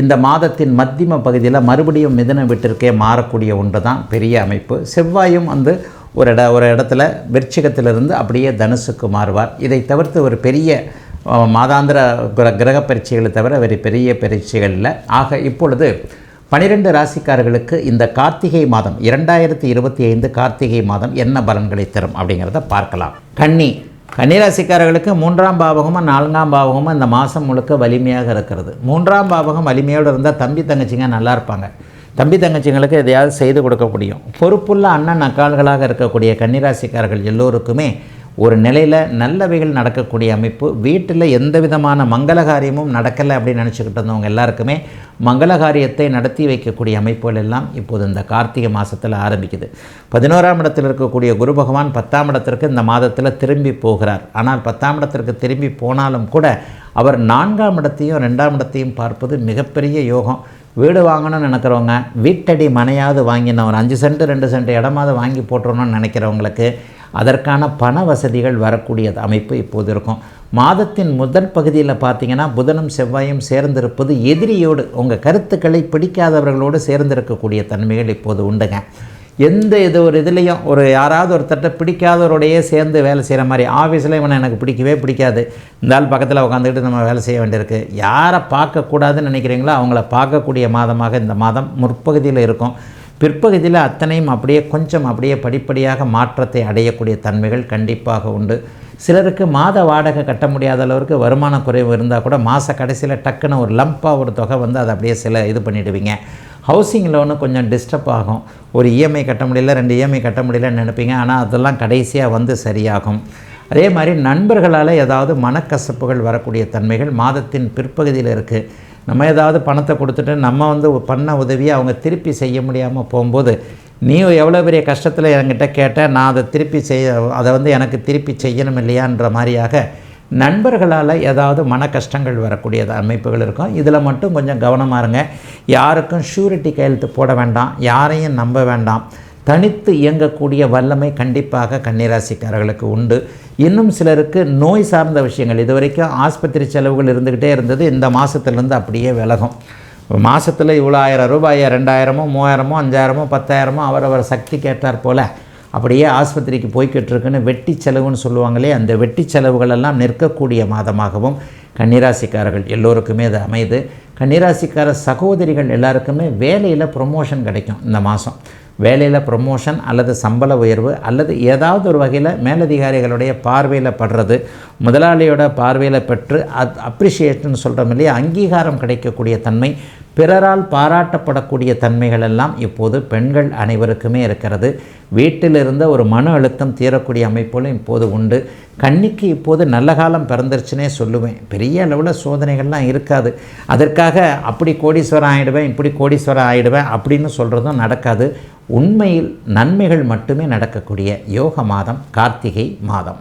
இந்த மாதத்தின் மத்தியம பகுதியில் மறுபடியும் மிதன வீட்டிற்கே மாறக்கூடிய ஒன்று தான் பெரிய அமைப்பு. செவ்வாயும் வந்து ஒரு இட ஒரு இடத்துல விருச்சிகத்திலிருந்து அப்படியே தனுசுக்கு மாறுவார். இதை தவிர்த்து ஒரு பெரிய மாதாந்திர கிர கிரக பரீட்சைகளை தவிர வேறு பெரிய பரீட்சைகள் இல்லை. ஆக இப்பொழுது பனிரெண்டு ராசிக்காரர்களுக்கு இந்த கார்த்திகை மாதம் இரண்டாயிரத்தி இருபத்தி ஐந்து கார்த்திகை மாதம் என்ன பலன்களை தரும் அப்படிங்கிறத பார்க்கலாம். கன்னி கன்னிராசிக்காரர்களுக்கு மூன்றாம் பாவகமும் நான்காம் பாவகமும் இந்த மாதம் முழுக்க வலிமையாக இருக்கிறது. மூன்றாம் பாவகம் வலிமையோடு இருந்தால் தம்பி தங்கச்சிங்க நல்லா இருப்பாங்க. தம்பி தங்கச்சிங்களுக்கு எதையாவது செய்து கொடுக்க முடியும். பொறுப்புள்ள அண்ணன் அக்கால்களாக இருக்கக்கூடிய கன்னிராசிக்காரர்கள் எல்லோருக்குமே ஒரு நிலையில் நல்லவைகள் நடக்கக்கூடிய அமைப்பு வீட்டில் எந்த விதமான மங்கள காரியமும் நடக்கலை அப்படின்னு நினச்சிக்கிட்டு இருந்தவங்க எல்லாருக்குமே மங்கள காரியத்தை நடத்தி வைக்கக்கூடிய அமைப்புகள் எல்லாம் இப்போது இந்த கார்த்திகை மாதத்தில் ஆரம்பிக்குது. பதினோராம் இடத்தில் இருக்கக்கூடிய குரு பகவான் பத்தாம் இடத்திற்கு இந்த மாதத்தில் திரும்பி போகிறார். ஆனால் பத்தாம் இடத்திற்கு திரும்பி போனாலும் கூட அவர் நான்காம் இடத்தையும் ரெண்டாம் இடத்தையும் பார்ப்பது மிகப்பெரிய யோகம். வீடு வாங்கணும்னு நினைக்கிறவங்க வீட்டடி மனையாவது வாங்கின ஒரு அஞ்சு சென்ட் ரெண்டு சென்ட் இடமாவது வாங்கி போட்டுறணும்னு நினைக்கிறவங்களுக்கு அதற்கான பண வசதிகள் வரக்கூடிய அமைப்பு இப்போது இருக்கும். மாதத்தின் முதல் பகுதியில் பார்த்தீங்கன்னா புதனும் செவ்வாயும் சேர்ந்திருப்பது எதிரியோடு உங்கள் கருத்துக்களை பிடிக்காதவர்களோடு சேர்ந்திருக்கக்கூடிய தன்மைகள் இப்போது உண்டுங்க. எந்த இது ஒரு இதுலேயும் ஒரு யாராவது ஒருத்தட்ட பிடிக்காதவரோடையே சேர்ந்து வேலை செய்கிற மாதிரி ஆஃபீஸில் இவனை எனக்கு பிடிக்கவே பிடிக்காது. இந்த ஆள் பக்கத்தில் உட்காந்துக்கிட்டு நம்ம வேலை செய்ய வேண்டியிருக்கு. யாரை பார்க்கக்கூடாதுன்னு நினைக்கிறீங்களோ அவங்கள பார்க்கக்கூடிய மாதமாக இந்த மாதம் முற்பகுதியில் இருக்கும். பிற்பகுதியில் அத்தனையும் அப்படியே கொஞ்சம் அப்படியே படிப்படியாக மாற்றத்தை அடையக்கூடிய தன்மைகள் கண்டிப்பாக உண்டு. சிலருக்கு மாத வாடகை கட்ட முடியாத அளவுக்கு வருமான குறைவு இருந்தால் கூட மாத கடைசியில் டக்குன்னு ஒரு லம்பாக ஒரு தொகை வந்து அதை அப்படியே சில இது பண்ணிவிடுவீங்க ஹவுசிங் லோனு கொஞ்சம் டிஸ்டர்ப் ஆகும். ஒரு இஎம்ஐ கட்ட முடியல ரெண்டு இஎம்ஐ கட்ட முடியலன்னு நினைப்பீங்க. ஆனால் அதெல்லாம் கடைசியாக வந்து சரியாகும். அதே மாதிரி நண்பர்களால் ஏதாவது மனக்கசப்புகள் வரக்கூடிய தன்மைகள் மாதத்தின் பிற்பகுதியில் இருக்குது நம்ம ஏதாவது பணத்தை கொடுத்துட்டு நம்ம வந்து பண்ண உதவியை அவங்க திருப்பி செய்ய முடியாமல் போகும்போது நீ எவ்வளோ பெரிய கஷ்டத்தில் என்கிட்ட கேட்ட நான் அதை திருப்பி செய்ய அதை வந்து எனக்கு திருப்பி செய்யணும் இல்லையான்ற மாதிரியாக நண்பர்களால் ஏதாவது மன கஷ்டங்கள் வரக்கூடிய அமைப்புகள் இருக்கும். இதில் மட்டும் கொஞ்சம் கவனமாக இருங்க. யாருக்கும் ஷூரிட்டி கையெழுத்து போட வேண்டாம். யாரையும் நம்ப வேண்டாம். தனித்து இயங்கக்கூடிய வல்லமை கண்டிப்பாக கன்னிராசிக்காரர்களுக்கு உண்டு. இன்னும் சிலருக்கு நோய் சார்ந்த விஷயங்கள். இது வரைக்கும் ஆஸ்பத்திரி செலவுகள் இருந்துக்கிட்டே இருந்தது. இந்த மாதத்துலேருந்து அப்படியே விலகும். மாதத்தில் இவ்வளோ ஆயிரம் ரூபாய் ரெண்டாயிரமோ மூவாயிரமோ அஞ்சாயிரமோ பத்தாயிரமோ அவரவர் சக்தி கேட்டார் போல் அப்படியே ஆஸ்பத்திரிக்கு போய்கிட்டு இருக்குன்னு வெட்டி செலவுன்னு சொல்லுவாங்களே அந்த வெட்டி செலவுகளெல்லாம் நிற்கக்கூடிய மாதமாகவும் கன்னிராசிக்காரர்கள் எல்லோருக்குமே அது அமையுது. கன்னிராசிக்கார சகோதரிகள் எல்லாருக்குமே வேலையில் ப்ரொமோஷன் கிடைக்கும் இந்த மாதம் வேலையில் ப்ரொமோஷன் அல்லது சம்பள உயர்வு அல்லது ஏதாவது ஒரு வகையில் மேலதிகாரிகளுடைய பார்வையில் படுறது முதலாளியோட பார்வையில் பெற்று அத் அப்ரிஷியேஷன் சொல்கிறோம் இல்லையா? அங்கீகாரம் கிடைக்கக்கூடிய தன்மை பிறரால் பாராட்டப்படக்கூடிய தன்மைகள் எல்லாம் இப்போது பெண்கள் அனைவருக்குமே இருக்கிறது. வீட்டில் இருந்த ஒரு மன அழுத்தம் தீரக்கூடிய அமைப்புகளும் இப்போது உண்டு. கண்ணிக்கு இப்போது நல்ல காலம் பிறந்துருச்சுனே சொல்லுவேன். பெரிய அளவில் சோதனைகள்லாம் இருக்காது. அதற்காக அப்படி கோடீஸ்வரன் ஆகிடுவேன் இப்படி கோடீஸ்வரன் ஆகிடுவேன் அப்படின்னு சொல்கிறதும் நடக்காது. உண்மையில் நன்மைகள் மட்டுமே நடக்கக்கூடிய யோக மாதம் கார்த்திகை மாதம்.